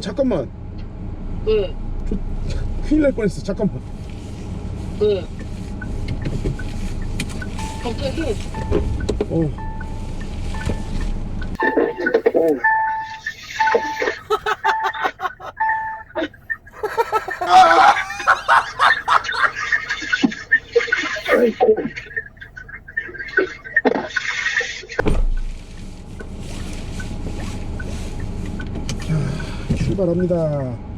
어 잠깐만 왜? 저 큰일 날 뻔했어 잠깐만 왜? 갑자기? 어. 자, 출발합니다.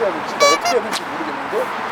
해야 될지 나 어떻게 해야 될지 모르겠는데.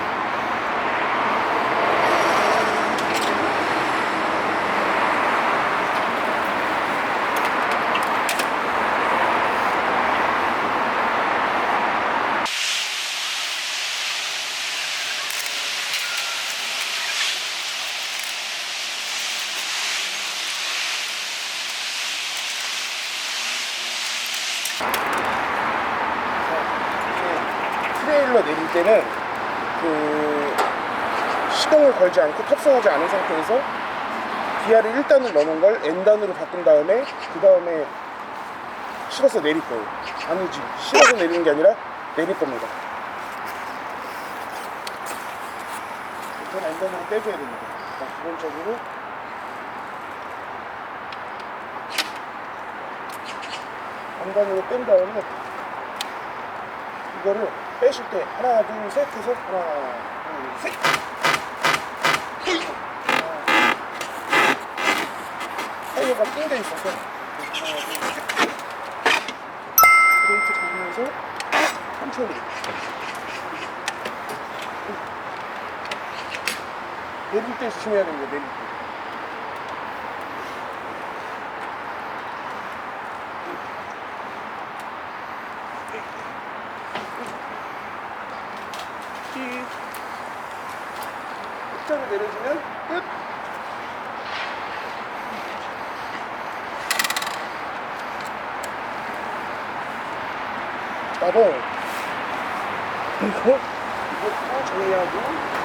때는 그 시동을 걸지 않고 탑승하지 않은 상태에서 기아를 1단을 넣는 걸 N단으로 바꾼 다음에 그 다음에 실어서 내릴 거예요. 아니지. 실어서 내리는 게 아니라 내릴 겁니다. 일단 N단으로 빼줘야 됩니다. 자, 기본적으로 N단으로 뺀 다음에 이거를 빼실 때 하나 둘셋 해서 하나 둘셋. 타이어가 띵돼 있어서. 둘셋 브레이크 잡으면서 천천히. 내릴 때 조심해야 됩니다 내릴 때 키 끝자로 내려주면 끝. 따봉. 이거 다 정리하고 끝.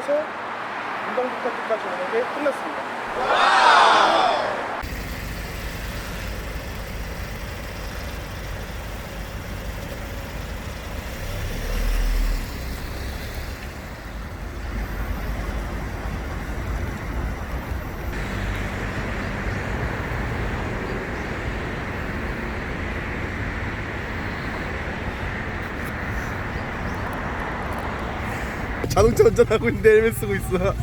해서 운동 카트까지 오는 게 끝났습니다. 자동차 운전하고 있는데 헬멧 쓰고 있어.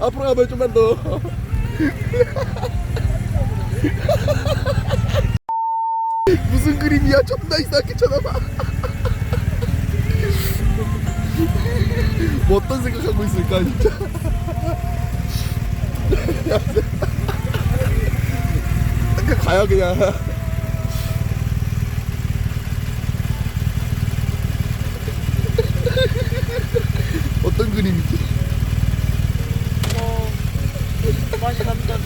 앞으로 가면 좀만 더. 무슨 그림이야? 존나 이상하게 쳐다봐. 뭐 어떤 생각하고 있을까 진짜. 그냥 가요 그냥. 그림이지? 어, 맛이 남다.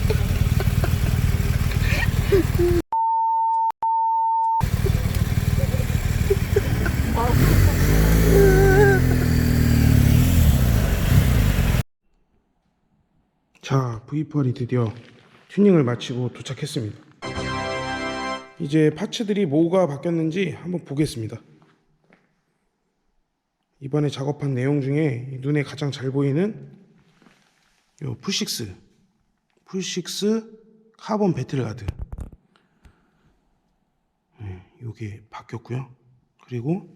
자, V8이 드디어 튜닝을 마치고 도착했습니다. 이제 파츠들이 뭐가 바뀌었는지 한번 보겠습니다. 이번에 작업한 내용 중에 눈에 가장 잘 보이는 요 풀식스, 풀식스 카본 배틀 가드. 네, 바뀌었고요. 그리고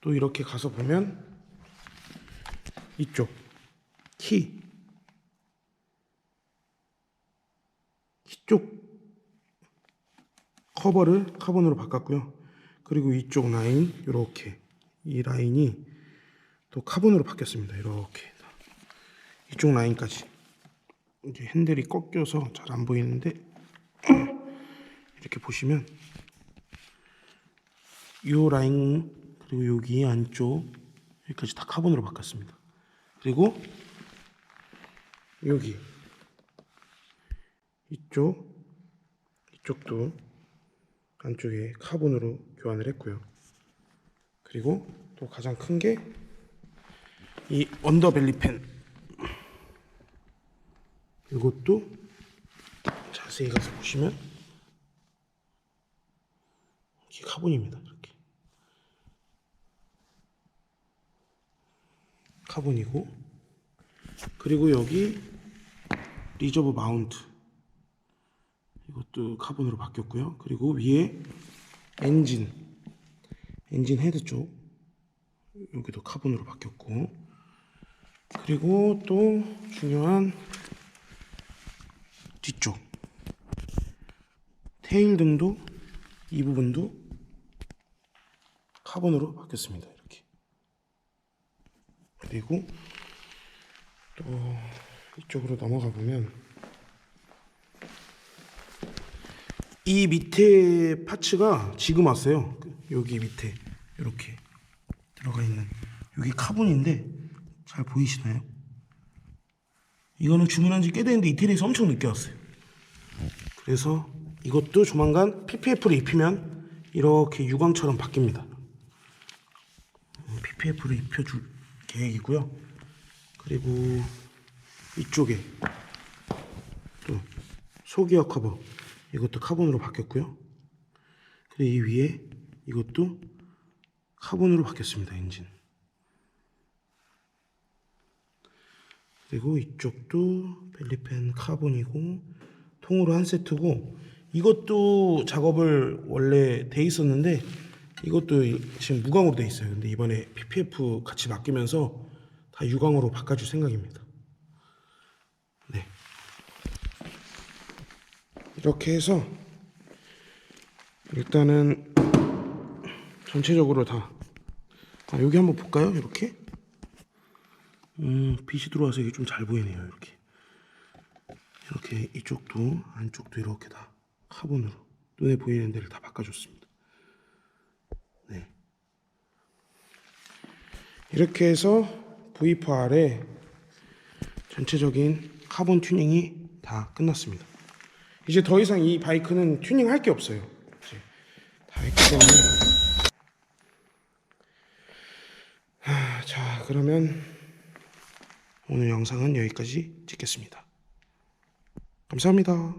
또 이렇게 가서 보면 이쪽 키 이쪽 커버를 카본으로 바꿨고요. 그리고 이쪽 라인 이렇게 이 라인이 또 카본으로 바뀌었습니다. 이렇게 이쪽 라인까지 이제 핸들이 꺾여서 잘 안 보이는데 이렇게 보시면 이 라인 그리고 여기 안쪽 여기까지 다 카본으로 바꿨습니다. 그리고 여기 이쪽 이쪽도 안쪽에 카본으로 교환을 했고요. 그리고 또 가장 큰 게 이 언더벨리 펜 이것도 자세히 가서 보시면 이게 카본입니다. 이렇게 카본이고 그리고 여기 리저브 마운트 이것도 카본으로 바뀌었고요. 그리고 위에 엔진, 엔진 헤드 쪽 여기도 카본으로 바뀌었고, 그리고 또 중요한 뒤쪽 테일 등도 이 부분도 카본으로 바뀌었습니다. 이렇게 그리고 또 이쪽으로 넘어가 보면. 이 밑에 파츠가 지금 왔어요. 그 여기 밑에 이렇게 들어가 있는 여기 카본인데 잘 보이시나요? 이거는 주문한 지 꽤 됐는데 이태리에서 엄청 늦게 왔어요. 그래서 이것도 조만간 PPF를 입히면 이렇게 유광처럼 바뀝니다. PPF를 입혀줄 계획이고요. 그리고 이쪽에 또 소기어 커버 이것도 카본으로 바뀌었고요. 그리고 이 위에 이것도 카본으로 바뀌었습니다. 엔진. 그리고 이쪽도 벨리펜 카본이고 통으로 한 세트고 이것도 작업을 원래 돼 있었는데 이것도 이- 지금 무광으로 돼 있어요. 근데 이번에 PPF 같이 맡기면서 다 유광으로 바꿔줄 생각입니다. 네. 이렇게 해서 일단은 전체적으로 다 아, 여기 한번 볼까요? 이렇게 음, 빛이 들어와서 이게 좀 잘 보이네요. 이렇게 이렇게 이쪽도 안쪽도 이렇게 다 카본으로 눈에 보이는 데를 다 바꿔줬습니다. 네. 이렇게 해서 V4R의 전체적인 카본 튜닝이 다 끝났습니다. 이제 더 이상 이 바이크는 튜닝 할 게 없어요. 이제 다 했기 때문에 하, 자, 그러면 오늘 영상은 여기까지 찍겠습니다. 감사합니다.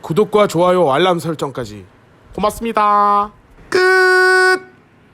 구독과 좋아요, 알람 설정까지 고맙습니다. 끝!